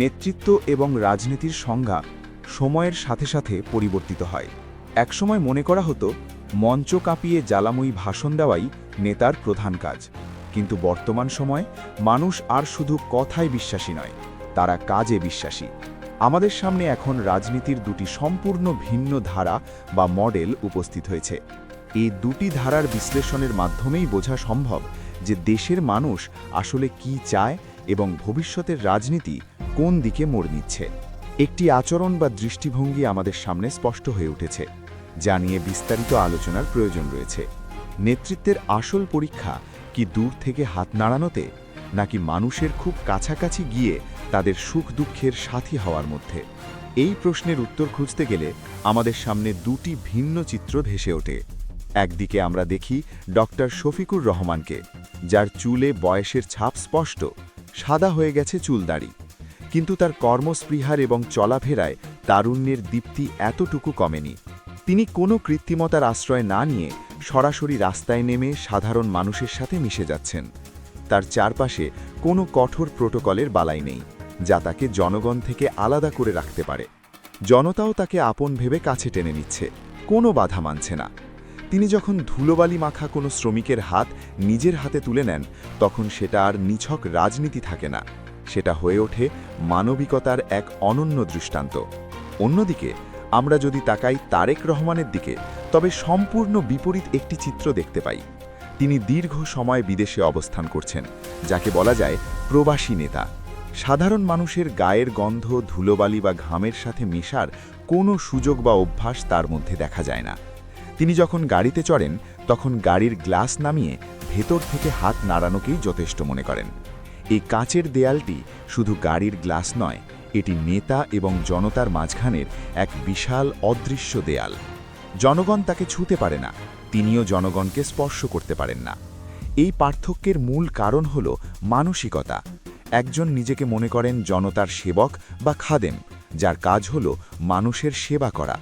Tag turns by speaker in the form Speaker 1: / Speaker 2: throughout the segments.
Speaker 1: নেতৃত্ব এবং রাজনীতির সংজ্ঞা সময়ের সাথে সাথে পরিবর্তিত হয়। একসময় মনে করা হতো, মঞ্চ কাঁপিয়ে জ্বালাময়ী ভাষণ দেওয়াই নেতার প্রধান কাজ। কিন্তু বর্তমান সময় মানুষ আর শুধু কথায় বিশ্বাসী নয়, তারা কাজে বিশ্বাসী। আমাদের সামনে এখন রাজনীতির দুটি সম্পূর্ণ ভিন্ন ধারা বা মডেল উপস্থিত হয়েছে। এই দুটি ধারার বিশ্লেষণের মাধ্যমেই বোঝা সম্ভব যে দেশের মানুষ আসলে কি চায় এবং ভবিষ্যতের রাজনীতি কোন দিকে মোড় নিচ্ছে? একটি আচরণ বা দৃষ্টিভঙ্গি আমাদের সামনে স্পষ্ট হয়ে উঠেছে, যা নিয়ে বিস্তারিত আলোচনার প্রয়োজন রয়েছে। নেতৃত্বের আসল পরীক্ষা কি দূর থেকে হাত নাড়ানোতে, নাকি মানুষের খুব কাছাকাছি গিয়ে তাদের সুখ দুঃখের সাথী হওয়ার মধ্যে? এই প্রশ্নের উত্তর খুঁজতে গেলে আমাদের সামনে দুটি ভিন্ন চিত্র ভেসে ওঠে। একদিকে আমরা দেখি ডক্টর শফিকুর রহমানকে, যার চুলে বয়সের ছাপ স্পষ্ট, সাদা হয়ে গেছে চুলদাড়ি কিন্তু তার কর্মস্পৃহার এবং চলাফেরায় তারুণ্যের দীপ্তি এতটুকু কমেনি। তিনি কোনো কৃত্রিমতার আশ্রয় না নিয়ে সরাসরি রাস্তায় নেমে সাধারণ মানুষের সাথে মিশে যাচ্ছেন। তার চারপাশে কোনো কঠোর প্রোটোকলের বালাই নেই, যা তাকে জনগণ থেকে আলাদা করে রাখতে পারে। জনতাও তাকে আপন ভেবে কাছে টেনে নিচ্ছে, কোনো বাধা মানছে না। তিনি যখন ধুলোবালি মাখা কোনো শ্রমিকের হাত নিজের হাতে তুলে নেন, তখন সেটা আর নিছক রাজনীতি থাকে না। সেটা হয়ে ওঠে মানবিকতার এক অনন্য দৃষ্টান্ত। অন্যদিকে, আমরা যদি তাকাই তারেক রহমানের দিকে, তবে সম্পূর্ণ বিপরীত একটি চিত্র দেখতে পাই। তিনি দীর্ঘ সময় বিদেশে অবস্থান করছেন, যাকে বলা যায় প্রবাসী নেতা। সাধারণ মানুষের গায়ের গন্ধ, ধুলোবালি বা ঘামের সাথে মেশার কোনো সুযোগ বা অভ্যাস তার মধ্যে দেখা যায় না। তিনি যখন গাড়িতে চড়েন, তখন গাড়ির গ্লাস নামিয়ে ভেতর থেকে হাত নাড়ানোকেই যথেষ্ট মনে করেন। এই কাচের দেয়ালটি শুধু গাড়ির গ্লাস নয়, এটি নেতা এবং জনতার মাঝখানের এক বিশাল অদৃশ্য দেয়াল। জনগণ তাকে ছুতে পারে না, তিনিও জনগণকে স্পর্শ করতে পারেন না। এই পার্থক্যের মূল কারণ হল মানসিকতা। একজন নিজেকে মনে করেন জনতার সেবক বা খাদেম, যার কাজ হল মানুষের সেবা করা,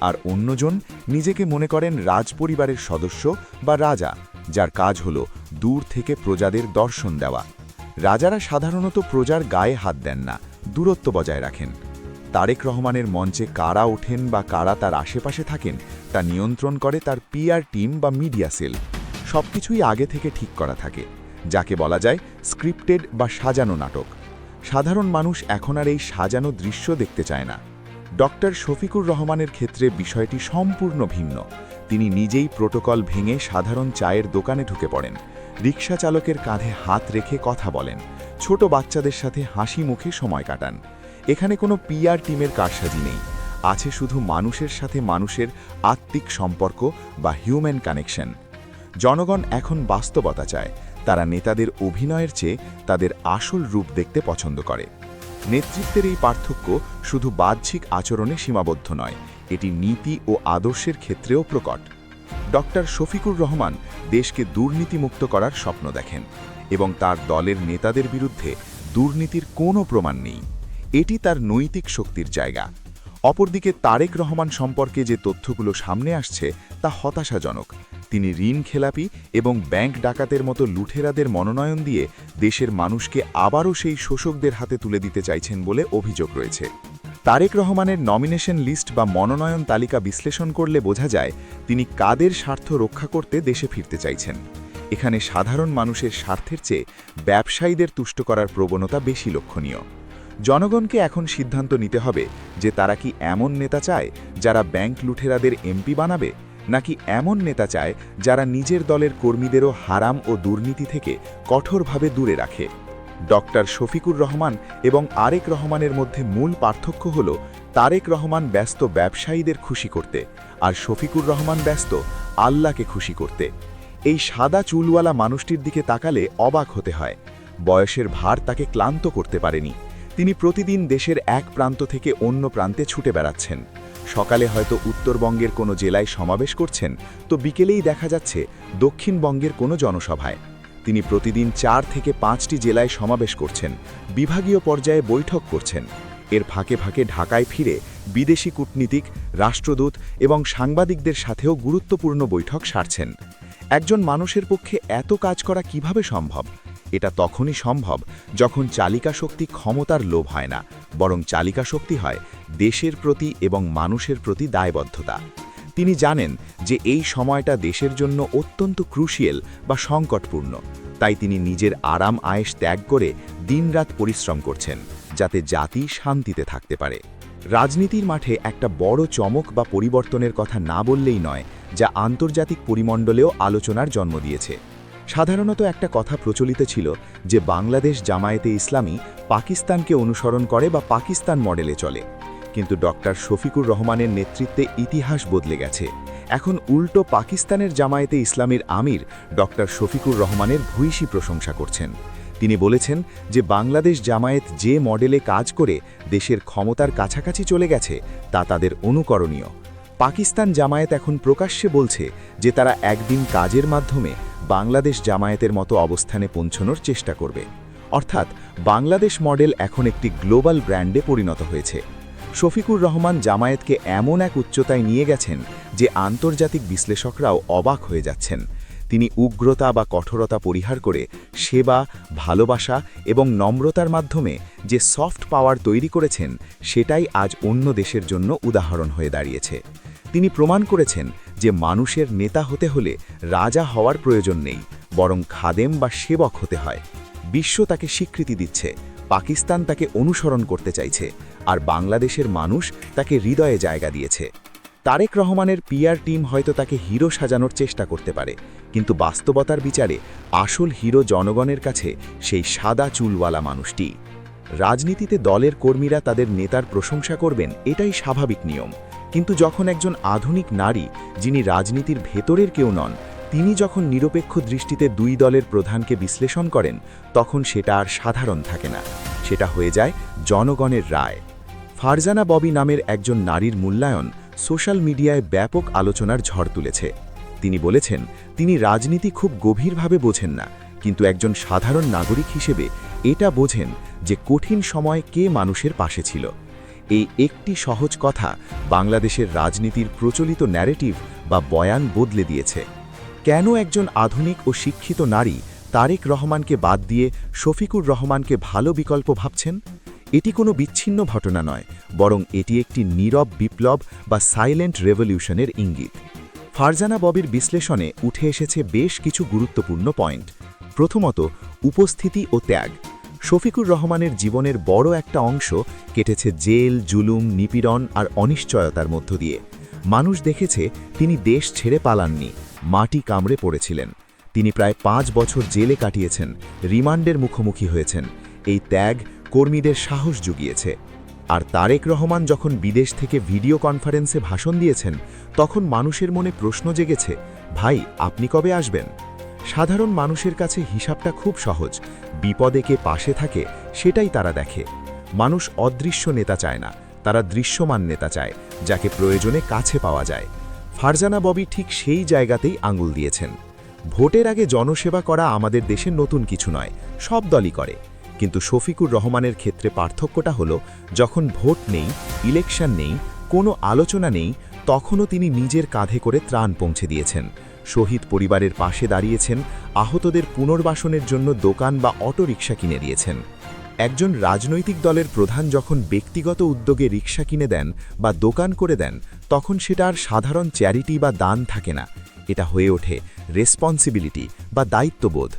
Speaker 1: আর অন্যজন নিজেকে মনে করেন রাজপরিবারের সদস্য বা রাজা, যার কাজ হল দূর থেকে প্রজাদের দর্শন দেওয়া। রাজারা সাধারণত প্রজার গায়ে হাত দেন না, দূরত্ব বজায় রাখেন। তারেক রহমানের মঞ্চে কারা ওঠেন বা কারা তার আশেপাশে থাকেন, তা নিয়ন্ত্রণ করে তার পিআর টিম বা মিডিয়া সেল। সবকিছুই আগে থেকে ঠিক করা থাকে, যাকে বলা যায় স্ক্রিপ্টেড বা সাজানো নাটক। সাধারণ মানুষ এখন আর এই সাজানো দৃশ্য দেখতে চায় না। ডক্টর শফিকুর রহমানের ক্ষেত্রে বিষয়টি সম্পূর্ণ ভিন্ন। তিনি নিজেই প্রোটোকল ভেঙে সাধারণ চায়ের দোকানে ঢুকে পড়েন। রিক্সা চালকের কাঁধে হাত রেখে কথা বলেন। ছোট বাচ্চাদের সাথে হাসি মুখে সময় কাটান। এখানে কোনো পিআর টিমের কারসাজি নেই। আছে শুধু মানুষের সাথে মানুষের আত্মিক সম্পর্ক বা হিউম্যান কানেকশন জনগণ এখন বাস্তবতা চায়। তারা নেতাদের অভিনয়ের চেয়ে তাদের আসল রূপ দেখতে পছন্দ করে। নেতৃত্বের এই পার্থক্য শুধু বাহ্যিক আচরণে সীমাবদ্ধ নয়, এটি নীতি ও আদর্শের ক্ষেত্রেও প্রকট। ডক্টর শফিকুর রহমান দেশকে দুর্নীতিমুক্ত করার স্বপ্ন দেখেন এবং তার দলের নেতাদের বিরুদ্ধে দুর্নীতির কোনো প্রমাণ নেই। এটি তার নৈতিক শক্তির জায়গা। অপরদিকে তারেক রহমান সম্পর্কে যে তথ্যগুলো সামনে আসছে তা হতাশাজনক। তিনি ঋণ খেলাপি এবং ব্যাংক ডাকাতের মতো লুঠেরাদের মনোনয়ন দিয়ে দেশের মানুষকে আবারও সেই শোষকদের হাতে তুলে দিতে চাইছেন বলে অভিযোগ রয়েছে। তারেক রহমানের নমিনেশন লিস্ট বা মনোনয়ন তালিকা বিশ্লেষণ করলে বোঝা যায় তিনি কাদের স্বার্থ রক্ষা করতে দেশে ফিরতে চাইছেন। এখানে সাধারণ মানুষের স্বার্থের চেয়ে ব্যবসায়ীদের তুষ্ট করার প্রবণতা বেশি লক্ষণীয়। জনগণকে এখন সিদ্ধান্ত নিতে হবে যে তারা কি এমন নেতা চায় যারা ব্যাংক লুঠেরাদের এমপি বানাবে, নাকি এমন নেতা চায় যারা নিজের দলের কর্মীদেরও হারাম ও দুর্নীতি থেকে কঠোরভাবে দূরে রাখে। ডক্টর শফিকুর রহমান এবং আরেক রহমানের মধ্যে মূল পার্থক্য হল, তারেক রহমান ব্যস্ত ব্যবসায়ীদের খুশি করতে আর শফিকুর রহমান ব্যস্ত আল্লাহকে খুশি করতে। এই সাদা চুলওয়ালা মানুষটির দিকে তাকালে অবাক হতে হয়। বয়সের ভার তাকে ক্লান্ত করতে পারেনি। তিনি প্রতিদিন দেশের এক প্রান্ত থেকে অন্য প্রান্তে ছুটে বেড়াচ্ছেন। সকালে হয়তো উত্তরবঙ্গের কোনো জেলায় সমাবেশ করছেন, তো বিকেলেই দেখা যাচ্ছে দক্ষিণবঙ্গের কোনো জনসভায়। তিনি প্রতিদিন চার থেকে পাঁচটি জেলায় সমাবেশ করছেন, বিভাগীয় পর্যায়ে বৈঠক করছেন। এর ফাঁকে ফাঁকে ঢাকায় ফিরে বিদেশি কূটনীতিক, রাষ্ট্রদূত এবং সাংবাদিকদের সাথেও গুরুত্বপূর্ণ বৈঠক সারছেন। একজন মানুষের পক্ষে এত কাজ করা কীভাবে সম্ভব? এটা তখনই সম্ভব যখন চালিকা শক্তি ক্ষমতার লোভ হয় না, বরং চালিকা শক্তি হয় দেশের প্রতি এবং মানুষের প্রতি দায়বদ্ধতা। তিনি জানেন যে এই সময়টা দেশের জন্য অত্যন্ত ক্রুশিয়াল বা সংকটপূর্ণ। তাই তিনি নিজের আরাম আয়েস ত্যাগ করে দিনরাত পরিশ্রম করছেন, যাতে জাতি শান্তিতে থাকতে পারে। রাজনীতির মাঠে একটা বড় চমক বা পরিবর্তনের কথা না বললেই নয়, যা আন্তর্জাতিক পরিমণ্ডলেও আলোচনার জন্ম দিয়েছে। সাধারণত একটা কথা প্রচলিত ছিল যে বাংলাদেশ জামায়াতে ইসলামী পাকিস্তানকে অনুসরণ করে বা পাকিস্তান মডেলে চলে। কিন্তু ডক্টর শফিকুর রহমানের নেতৃত্বে ইতিহাস বদলে গেছে। এখন উল্টো পাকিস্তানের জামায়াতে ইসলামের আমির ডক্টর শফিকুর রহমানের ভূয়সী প্রশংসা করছেন। তিনি বলেছেন যে বাংলাদেশ জামায়াত যে মডেলে কাজ করে দেশের ক্ষমতার কাছাকাছি চলে গেছে, তা তাদের অনুকরণীয়। পাকিস্তান জামায়াত এখন প্রকাশ্যে বলছে যে তারা একদিন কাজের মাধ্যমে বাংলাদেশ জামায়াতের মতো অবস্থানে পৌঁছনোর চেষ্টা করবে। অর্থাৎ বাংলাদেশ মডেল এখন একটি গ্লোবাল ব্র্যান্ডে পরিণত হয়েছে। শফিকুর রহমান জামায়াতকে এমন এক উচ্চতায় নিয়ে গেছেন যে আন্তর্জাতিক বিশ্লেষকরাও অবাক হয়ে যাচ্ছেন। তিনি উগ্রতা বা কঠোরতা পরিহার করে সেবা, ভালোবাসা এবং নম্রতার মাধ্যমে যে সফট পাওয়ার তৈরি করেছেন, সেটাই আজ অন্য দেশের জন্য উদাহরণ হয়ে দাঁড়িয়েছে। তিনি প্রমাণ করেছেন যে মানুষের নেতা হতে হলে রাজা হওয়ার প্রয়োজন নেই, বরং খাদেম বা সেবক হতে হয়। বিশ্ব তাকে স্বীকৃতি দিচ্ছে, পাকিস্তান তাকে অনুসরণ করতে চাইছে। আর বাংলাদেশের মানুষ তাকে হৃদয়ে জায়গা দিয়েছে। তারেক রহমানের পিআর টিম হয়তো তাকে হিরো সাজানোর চেষ্টা করতে পারে, কিন্তু বাস্তবতার বিচারে আসল হিরো জনগণের কাছে সেই সাদা চুলওয়ালা মানুষটি। রাজনীতিতে দলের কর্মীরা তাদের নেতার প্রশংসা করবেন এটাই স্বাভাবিক নিয়ম। কিন্তু যখন একজন আধুনিক নারী, যিনি রাজনীতির ভেতরের কেউ নন, তিনি যখন নিরপেক্ষ দৃষ্টিতে দুই দলের প্রধানকে বিশ্লেষণ করেন, তখন সেটা আর সাধারণ থাকে না। সেটা হয়ে যায় জনগণের রায়। ফারজানা ববি নামের একজন নারীর মূল্যায়ন সোশ্যাল মিডিয়ায় ব্যাপক আলোচনার ঝড় তুলেছে। তিনি বলেছেন, তিনি রাজনীতি খুব গভীরভাবে বোঝেন না, কিন্তু একজন সাধারণ নাগরিক হিসেবে এটা বোঝেন যে কঠিন সময় কে মানুষের পাশে ছিল। এই একটি সহজ কথা বাংলাদেশের রাজনীতির প্রচলিত ন্যারেটিভ বা বয়ান বদলে দিয়েছে। কেন একজন আধুনিক ও শিক্ষিত নারী তারেক রহমানকে বাদ দিয়ে শফিকুর রহমানকে ভালো বিকল্প ভাবছেন? এটি কোনো বিচ্ছিন্ন ঘটনা নয়, বরং এটি একটি নীরব বিপ্লব বা সাইলেন্ট রেভলিউশনের ইঙ্গিত। ফারজানা ববির বিশ্লেষণে উঠে এসেছে বেশ কিছু গুরুত্বপূর্ণ পয়েন্ট। প্রথমত, উপস্থিতি ও ত্যাগ। শফিকুর রহমানের জীবনের বড় একটা অংশ কেটেছে জেল, জুলুম, নিপীড়ন আর অনিশ্চয়তার মধ্য দিয়ে। মানুষ দেখেছে তিনি দেশ ছেড়ে পালাননি, মাটি কামড়ে পড়েছিলেন। তিনি প্রায় পাঁচ বছর জেলে কাটিয়েছেন, রিমান্ডের মুখোমুখি হয়েছেন। এই ত্যাগ কর্মীদের সাহস জুগিয়েছে। আর তারেক রহমান যখন বিদেশ থেকে ভিডিও কনফারেন্সে ভাষণ দিয়েছেন, তখন মানুষের মনে প্রশ্ন জেগেছে, ভাই, আপনি কবে আসবেন? সাধারণ মানুষের কাছে হিসাবটা খুব সহজ, বিপদে কে পাশে থাকে, সেটাই তারা দেখে। মানুষ অদৃশ্য নেতা চায় না, তারা দৃশ্যমান নেতা চায়, যাকে প্রয়োজনে কাছে পাওয়া যায়। ফারজানা ববি ঠিক সেই জায়গাতেই আঙুল দিয়েছেন। ভোটের আগে জনসেবা করা আমাদের দেশের নতুন কিছু নয়, সব দলই করে। কিন্তু শফিকুর রহমানের ক্ষেত্রে পার্থক্যটা হলো, যখন ভোট নেই, ইলেকশন নেই, কোনো আলোচনা নেই, তখনও তিনি নিজের কাঁধে করে ত্রাণ পৌঁছে দিয়েছেন। শহীদ পরিবারের পাশে দাঁড়িয়েছেন, আহতদের পুনর্বাসনের জন্য দোকান বা অটোরিকশা কিনে দিয়েছেন। একজন রাজনৈতিক দলের প্রধান যখন ব্যক্তিগত উদ্যোগে রিক্সা কিনে দেন বা দোকান করে দেন, তখন সেটা আর সাধারণ চ্যারিটি বা দান থাকে না। এটা হয়ে ওঠে রেসপন্সিবিলিটি বা দায়িত্ববোধ।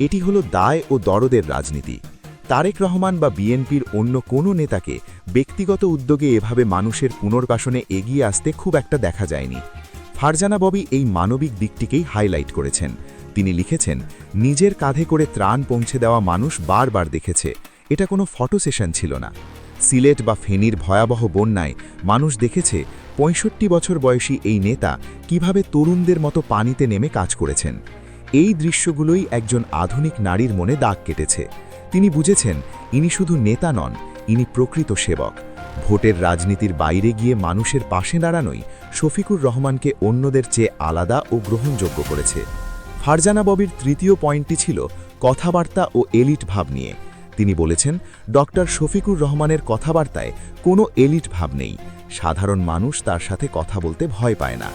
Speaker 1: এটি হলো দায় ও দরদের রাজনীতি। তারেক রহমান বা বিএনপির অন্য কোনো নেতাকে ব্যক্তিগত উদ্যোগে এভাবে মানুষের পুনর্বাসনে এগিয়ে আসতে খুব একটা দেখা যায়নি। ফারজানা ববি এই মানবিক দিকটিকেই হাইলাইট করেছেন। তিনি লিখেছেন, নিজের কাঁধে করে ত্রাণ পৌঁছে দেওয়া মানুষ বারবার দেখেছে। এটা কোনো ফটো সেশন ছিল না। সিলেট বা ফেনীর ভয়াবহ বন্যায় মানুষ দেখেছে পঁয়ষট্টি বছর বয়সী এই নেতা কীভাবে তরুণদের মতো পানিতে নেমে কাজ করেছেন। এই দৃশ্যগুলোই একজন আধুনিক নারীর মনে দাগ কেটেছে। তিনি বুঝেছেন, ইনি শুধু নেতা নন, ইনি প্রকৃত সেবক। ভোটের রাজনীতির বাইরে গিয়ে মানুষের পাশে দাঁড়ানোই শফিকুর রহমানকে অন্যদের চেয়ে আলাদা ও গ্রহণযোগ্য করেছে। ফারজানা ববির তৃতীয় পয়েন্টটি ছিল কথাবার্তা ও এলিট ভাব নিয়ে। তিনি বলেছেন, ডক্টর শফিকুর রহমানের কথাবার্তায় কোনো এলিট ভাব নেই। সাধারণ মানুষ তার সাথে কথা বলতে ভয় পায় না।